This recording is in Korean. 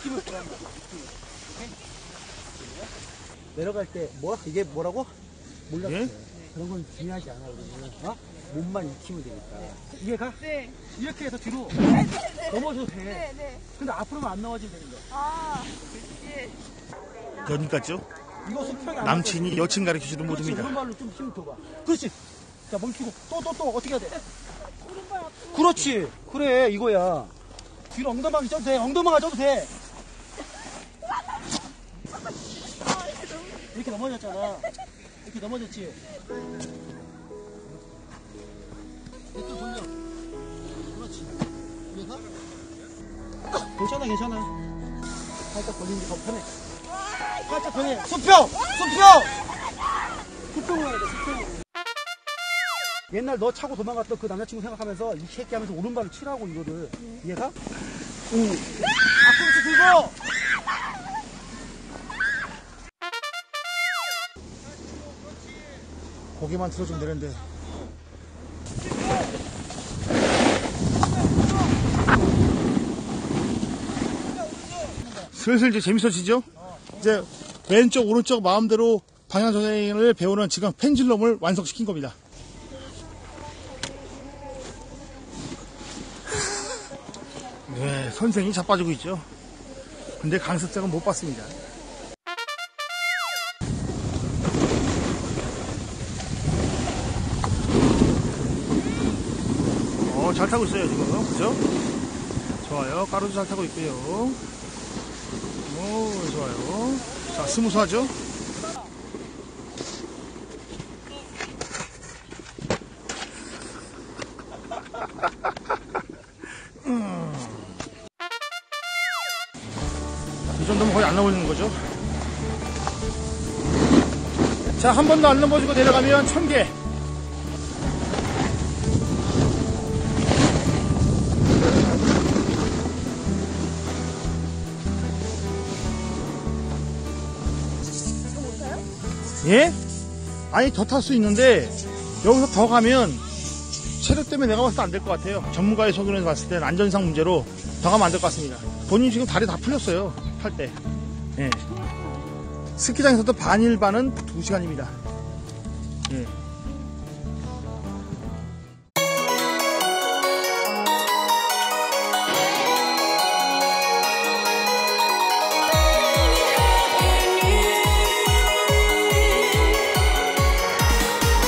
느낌을 보란 말이야. 느낌을. 내려갈 때 뭐? 이게 뭐라고? 몰랐어요. 예? 그런 건 중요하지 않아 우리는. 어? 몸만 익히면 되니까. 이해 가? 네. 이렇게 해서 뒤로 네, 네, 네. 넘어져도 돼. 네, 네. 근데 앞으로만 안 나와지면 되는 거야. 아, 예. 여기까지요? 이것은 편안 남친이 여친 가르쳐주는 모습이다. 오른발로 좀 힘을 줘봐. 그렇지. 자, 멈추고 또, 또, 또 어떻게 해야 돼? 오른발 앞으로. 그렇지. 그래, 이거야. 뒤로 엉덩방아 쪄도 돼. 엉덩방아 쪄도 돼. 이렇게 넘어졌잖아. 이렇게 넘어졌지. 또 돌려. 그렇지. 이해가? 괜찮아, 괜찮아. 살짝 걸리는 게 더 편해. 살짝 변해. 수평! 수평! 수평으로 해야 돼, 수평으로. 옛날 너 차고 도망갔던 그 남자친구 생각하면서 이 새끼 하면서 오른발을 치라고 이거를. 이해가? 응. 앞으로 들고! 고개만 틀어주면 되는데. 슬슬 이제 재밌어지죠? 이제 왼쪽, 오른쪽 마음대로 방향 조정을 배우는 지금 펜질럼을 완성시킨 겁니다. 네, 선생이 자빠지고 있죠. 근데 강습장은 못 봤습니다. 어, 잘 타고 있어요, 지금. 그죠? 좋아요. 가루도 잘 타고 있고요. 오, 좋아요. 자, 스무스하죠? 음. 이 정도면 거의 안 넘어지는 거죠? 자, 한 번도 안 넘어지고 내려가면 천 개. 예? 아니 더 탈 수 있는데 여기서 더 가면 체력 때문에 내가 봤을 때 안 될 것 같아요. 전문가의 소견에서 봤을 때는 안전상 문제로 더 가면 안 될 것 같습니다. 본인 지금 다리 다 풀렸어요. 탈 때. 예. 스키장에서도 반일 반은 2시간입니다. 예.